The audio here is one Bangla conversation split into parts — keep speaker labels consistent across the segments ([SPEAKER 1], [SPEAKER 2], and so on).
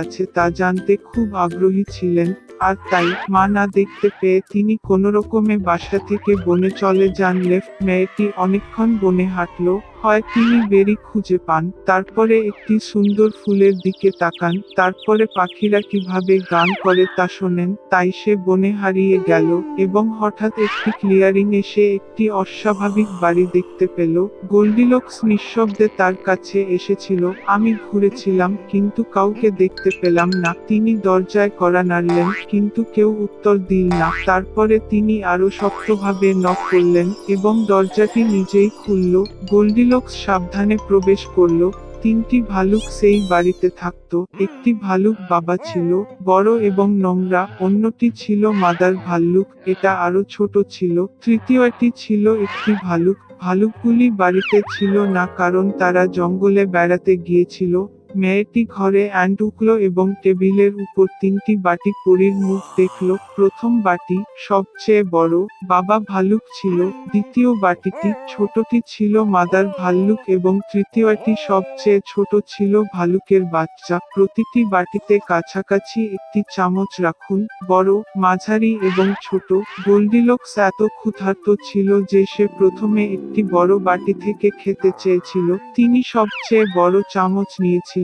[SPEAKER 1] আছে তা জানতে খুব আগ্রহী ছিলেন, আর তাই মা না দেখতে পেয়ে তিনি কোনো রকমে বাসা থেকে বনে চলে যান। লেফট মেয়েটি অনেকক্ষণ বনে হাঁটলো হয় তিনি বেরি খুঁজে পান, তারপরে একটি সুন্দর ফুলের দিকে তাকান, তারপরে পাখিরা কীভাবে গান করে তা শোনেন, তাই সে বনে হারিয়ে গেল, এবং হঠাৎ একটি ক্লিয়ারিং এসে একটি অস্বাভাবিক বাড়ি দেখতে পেল, গোল্ডিলক্স নিঃশব্দে তার কাছে এসেছিল, আমি ঘুরেছিলাম, কিন্তু কাউকে দেখতে পেলাম না। তিনি দরজায় করা নাড়লেন, কিন্তু কেউ উত্তর দিল না, তারপরে তিনি আরও শক্তভাবে নক করলেন, এবং দরজাটি নিজেই খুলল গোল্ডিলক্স সাবধানে প্রবেশ করল। তিনটি ভালুক সেই বাড়িতে থাকত। একটি ভালুক বাবা ছিল, বড় এবং নোংরা, অন্যটি ছিল মাদার ভাল্লুক, এটা আরও ছোট ছিল। তৃতীয়টি ছিল একটি ভালুক। ভালুকগুলি বাড়িতে ছিল না, কারণ তারা জঙ্গলে বেড়াতে গিয়েছিল। মেয়েটি ঘরে অ্যান্ড উঠল এবং টেবিলের উপর তিনটি বাটি পরীর মুখ দেখল। প্রথম বাটি সবচেয়ে বড়, বাবা ভালুক ছিল। দ্বিতীয় বাটিটি ছোটটি ছিল মাদার ভাল্লুক এবং তৃতীয়টি সবচেয়ে ছোট ছিল ভালুকের বাচ্চা। প্রতিটি বাটিতে কাছাকাছি একটি চামচ রাখুন। বড়, মাঝারি এবং ছোট। গোল্ডিলক্স এত ক্ষুধার্ত ছিল যে সে প্রথমে একটি বড় বাটি থেকে খেতে চেয়েছিল। তিনি সবচেয়ে বড় চামচ নিয়েছিলেন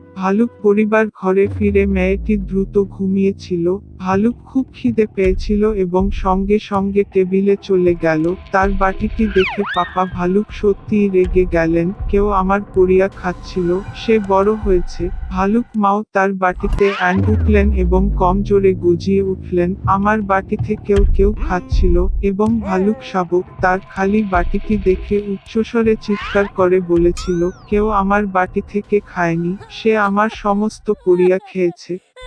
[SPEAKER 1] ভালুক পরিবার ঘরে ফিরে মেয়েটি দ্রুত ঘুমিয়েছিল, ভালুক খুব খিদে পেয়েছিল এবং সঙ্গে সঙ্গে টেবিলে চলে গেল, তার বাটিটি দেখে পাপা ভালুক সত্যিই রেগে গেলেন, কেউ আমার পরিয়া খাচ্ছিল, সে বড় হয়েছে, ভালুক মাও তার বাটিতে অ্যান্ড উঠলেন এবং কম জোরে গুজিয়ে উঠলেন, আমার বাটি থেকেও কেউ খাচ্ছিল, এবং ভালুক শাবক তার খালি বাটিটি দেখে উচ্চস্বরে চিৎকার করে বলেছিল, কেউ আমার বাটি থেকে খায়নি, সে আমার সমস্ত পুড়িয়া খেয়েছে।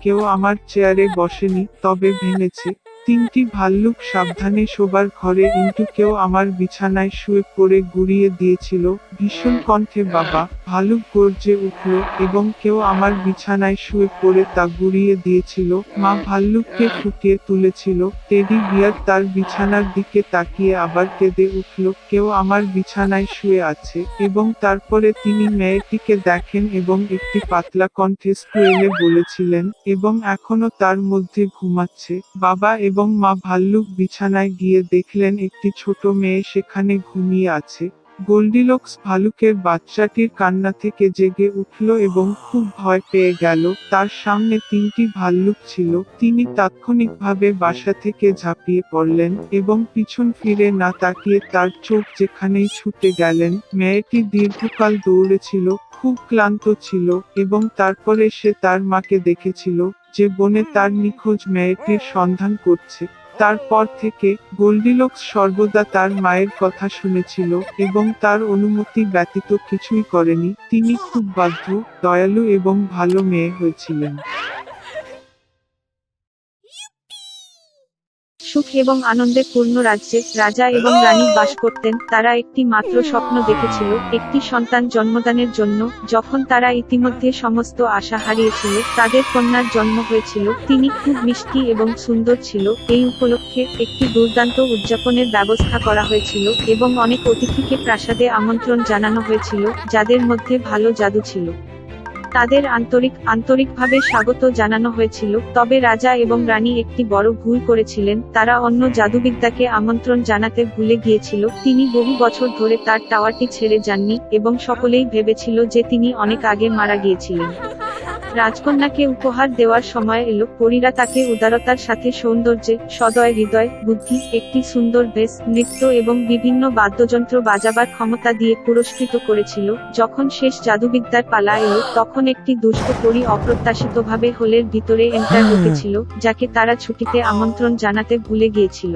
[SPEAKER 1] কেউ আমার চেয়ারে বসেনি তবে ভেঙেছে। তিনটি ভাল্লুক সাবধানে শোবার ঘরে ইন্টু কেউ আমার বিছানায় শুয়ে পড়ে গুড়িয়ে দিয়েছিল, ভীষণ কণ্ঠে, বাবা ভালুক গর্জে উঠল এবং কেউ আমার বিছানায় শুয়ে পড়ে তা গুড়িয়ে দিয়েছিল। মা ভাল্লুককে ফুটিয়ে তুলেছিল, টেডি বিয়ার তার বিছানার দিকে তাকিয়ে আবার কেঁদে উঠল, কেউ আমার বিছানায় শুয়ে আছে। এবং তারপরে তিনি মেয়েটিকে দেখেন এবং একটি পাতলা কণ্ঠে স্কুয়েলে বলেছিলেন, এবং এখনও তার মধ্যে ঘুমাচ্ছে। বাবা এবং মা ভাল্লুক বিছানায় গিয়ে দেখলেন একটি ছোট মেয়ে সেখানে ঘুমিয়ে আছে। গোল্ডিলক্স ভালুকের বাচ্চাটির কান্না থেকে জেগে উঠল এবং খুব ভয় পেয়ে গেল। তার সামনে তিনটি ভাল্লুক ছিল। তিনি তাৎক্ষণিকভাবে বাসা থেকে ঝাঁপিয়ে পড়লেন এবং পিছন ফিরে না তাকিয়ে তার চোখ যেখানেই ছুটে গেলেন, মেয়েটি দীর্ঘকাল দৌড়েছিল, খুব ক্লান্ত ছিল এবং তারপরে সে তার মাকে দেখেছিল। যে বনে তার নিখোঁজ মেয়েটির সন্ধান করছে। তারপর থেকে গোল্ডিলক্স সর্বদা তার মায়ের কথা শুনেছিল এবং তার অনুমতি ব্যতীত কিছুই করেনি। তিনি খুব বাধ্য দয়ালু এবং ভালো মেয়ে হয়েছিলেন।
[SPEAKER 2] সুখ এবং আনন্দে পূর্ণ রাজ্যে রাজা এবং রানী বাস করতেন। তারা একটি মাত্র স্বপ্ন দেখেছিল একটি সন্তান জন্মদানের জন্য। যখন তারা ইতিমধ্যে সমস্ত আশা হারিয়েছিল তাদের কন্যার জন্ম হয়েছিল। তিনি খুব মিষ্টি এবং সুন্দর ছিল। এই উপলক্ষে একটি দুর্দান্ত উদযাপনের ব্যবস্থা করা হয়েছিল এবং অনেক অতিথিকে প্রাসাদে আমন্ত্রণ জানানো হয়েছিল যাদের মধ্যে ভালো জাদু ছিল। তাদের আন্তরিক, আন্তরিকভাবে স্বাগত জানানো হয়েছিল। তবে রাজা এবং রানী একটি বড় ভুল করেছিলেন। তারা অন্য জাদুবিদ্যাকে আমন্ত্রণ জানাতে ভুলে গিয়েছিল। তিনি বহু বছর ধরে তার টাওয়ারটি ছেড়ে যাননি এবং সকলেই ভেবেছিল যে তিনি অনেক আগে মারা গিয়েছিলেন। রাজকন্যাকে উপহার দেওয়ার সময় এলো পরীরা তাকে উদারতার সাথে সৌন্দর্যে সদয় হৃদয় বুদ্ধি একটি সুন্দর বেশ নৃত্য এবং বিভিন্ন বাদ্যযন্ত্র বাজাবার ক্ষমতা দিয়ে পুরস্কৃত করেছিল। যখন শেষ জাদুবিদ্যার পালা এলো তখন একটি দুষ্ট পরী অপ্রত্যাশিতভাবে হোলের ভিতরে এন্টার ঢুকেছিল যাকে তারা ছুটিতে আমন্ত্রণ জানাতে ভুলে গিয়েছিল।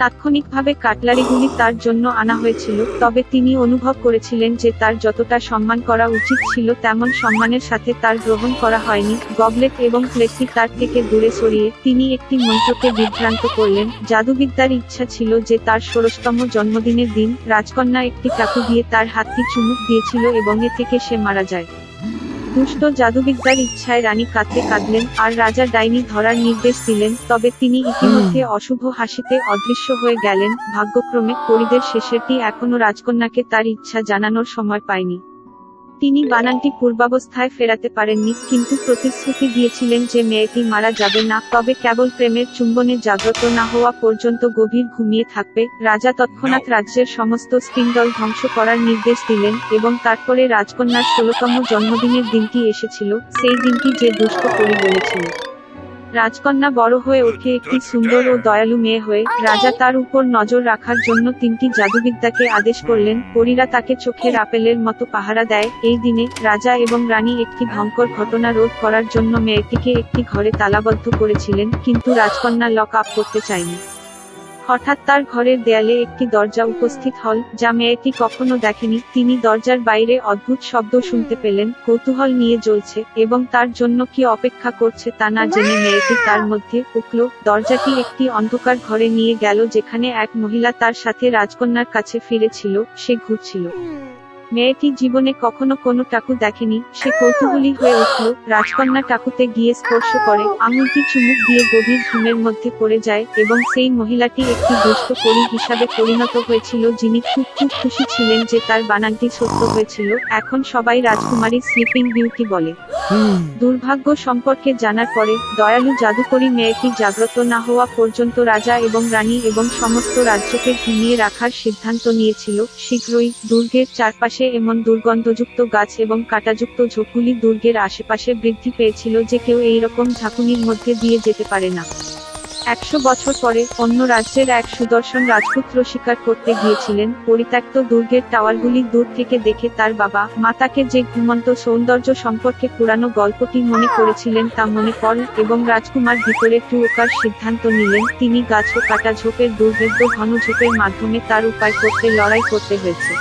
[SPEAKER 2] তাৎক্ষণিকভাবে কাটলারিগুলি তার জন্য আনা হয়েছিল, তবে তিনি অনুভব করেছিলেন যে তার যতটা সম্মান করা উচিত ছিল তেমন সম্মানের সাথে তার গ্রহণ করা হয়নি। গবলেট এবং প্লেটটি তার থেকে দূরে সরিয়ে তিনি একটি মন্ত্রকে বিভ্রান্ত করলেন। জাদুবিদ্যার ইচ্ছা ছিল যে তার ষোড়শতম জন্মদিনের দিন রাজকন্যা একটি চাকু দিয়ে তার হাতটি চুমুক দিয়েছিল এবং এ থেকে সে মারা যায়। দুষ্ট জাদুবিদ্যার ইচ্ছায় রানী কাঁদতে কাঁদলেন আর রাজা ডাইনি ধরার নির্দেশ দিলেন তবে তিনি ইতিমধ্যে অশুভ হাসিতে অদৃশ্য হয়ে গেলেন। ভাগ্যক্রমে পরিদের শেষেরটি এখনও রাজকন্যাকে তার ইচ্ছা জানানোর সময় পায়নি। তিনি বানানটি পূর্বাবস্থায় ফেরাতে পারেননি, কিন্তু প্রতিশ্রুতি দিয়েছিলেন যে মেয়েটি মারা যাবে না, তবে কেবল প্রেমের চুম্বনে জাগ্রত না হওয়া পর্যন্ত গভীর ঘুমিয়ে থাকবে। রাজা তৎক্ষণাৎ রাজ্যের সমস্ত স্পিন্ডল ধ্বংস করার নির্দেশ দিলেন এবং তারপরে রাজকন্যার ষোলতম জন্মদিনের দিনটি এসেছিল, সেই দিনটি যে দুষ্ট পরি বলেছিল রাজকন্যা বড় হয়ে ওঠে একটি সুন্দর ও দয়ালু মেয়ে হয়ে রাজা তার উপর নজর রাখার জন্য তিনটি জাদুবিদ্যাকে আদেশ করলেন। পরীরা তাকে চোখের আপেলের মতো পাহারা দেয়। এই দিনে রাজা এবং রানী একটি ভয়ঙ্কর ঘটনা রোধ করার জন্য মেয়েটিকে একটি ঘরে তালাবদ্ধ করেছিলেন কিন্তু রাজকন্যা লক আপ করতে চায়নি। হঠাৎ তার ঘরের দেয়ালে একটি দরজা উপস্থিত হল, যা মেয়েটি কখনো দেখেনি। তিনি দরজার বাইরে অদ্ভুত শব্দ শুনতে পেলেন, কৌতূহল নিয়ে জ্বলছে, এবং তার জন্য কি অপেক্ষা করছে তা না জেনে মেয়েটি তার মধ্যে উঠল। দরজাটি একটি অন্ধকার ঘরে নিয়ে গেল, যেখানে এক মহিলা তার সাথে রাজকন্যার কাছে ফিরেছিল, সে ঘুরছিল। মেয়েটি জীবনে কখনো কোনো টাকু দেখেনি সে কৌতূহলী হয়ে উঠল রাজকন্যা টাকুতে গিয়ে স্পর্শ করে আঙুলটি চুমুক দিয়ে গভীর ঘুমের মধ্যে পড়ে যায় এবং সেই মহিলাটি একটি দুষ্ট পরী হিসাবে পরিণত হয়েছিল যিনি খুব খুব খুশি ছিলেন যে তার বানানটি সত্য হয়েছিল এখন সবাই রাজকুমারী স্লিপিং বিউটি বলে। দুর্ভাগ্য সম্পর্কে জানার পরে দয়ালু জাদুকরী মেয়েটি জাগ্রত না হওয়া পর্যন্ত রাজা এবং রানী এবং সমস্ত রাজ্যকে ঘুমিয়ে রাখার সিদ্ধান্ত নিয়েছিল শীঘ্রই দুর্গের চারপাশে এমন দুর্গন্ধযুক্ত গাছ এবং কাঁটাযুক্ত ঝোপগুলি দুর্গের আশেপাশে বৃদ্ধি পেয়েছিল যে কেউ এই রকম ঝাঁকুনির মধ্যে দিয়ে যেতে পারে না। একশো বছর পরে অন্য রাজ্যের এক সুদর্শন রাজপুত্র শিকার করতে গিয়েছিলেন, পরিত্যক্ত দুর্গের টাওয়ারগুলি দূর থেকে দেখে তার বাবা মাতাকে যে ঘুমন্ত সৌন্দর্য সম্পর্কে পুরানো গল্পটি মনে করেছিলেন তা মনে পড়ল এবং রাজকুমার ভিতরে টুয়োকার সিদ্ধান্ত নিলেন, তিনি গাছ ও কাটা ঝোপের দুর্ভেদ্য ঘন ঝোপের মাধ্যমে তার উপায় করতে, লড়াই করতে হয়েছে।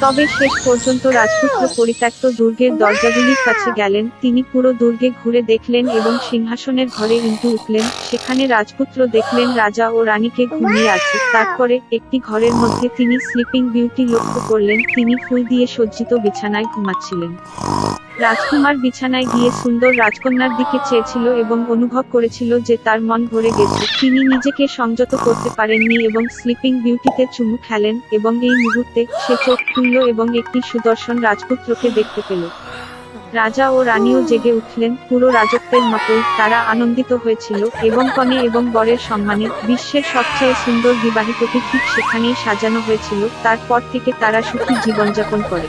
[SPEAKER 2] তবে শেষ পর্যন্ত রাজপুত্র পরিত্যক্ত দুর্গের দরজাগুলির কাছে গেলেন তিনি পুরো দুর্গে ঘুরে দেখলেন এবং সিংহাসনের ঘরে ইন্টু উঠলেন সেখানে রাজপুত্র দেখলেন রাজা ও রানীকে ঘুমিয়ে আছে তারপরে একটি ঘরের মধ্যে তিনি স্লিপিং বিউটি লক্ষ্য করলেন তিনি ফুল দিয়ে সজ্জিত বিছানায় ঘুমাচ্ছিলেন। রাজকুমার বিছানায় গিয়ে সুন্দর রাজকন্যার দিকে চেয়েছিল এবং অনুভব করেছিল যে তার মন ভরে গেছে। তিনি নিজেকে সংযত করতে পারেননি এবং স্লিপিং বিউটিতে চুমু খেলেন এবং এই মুহূর্তে সে চোখ খুলল এবং একটি সুদর্শন রাজপুত্রকে দেখতে পেল। রাজা ও রানীও জেগে উঠলেন। পুরো রাজত্বের মতোই তারা আনন্দিত হয়েছিল এবং কনে এবং বরের সম্মানে বিশ্বের সবচেয়ে সুন্দর বিবাহিতকে ঠিক সেখানেই সাজানো হয়েছিল। তারপর থেকে তারা সুখী জীবনযাপন করে।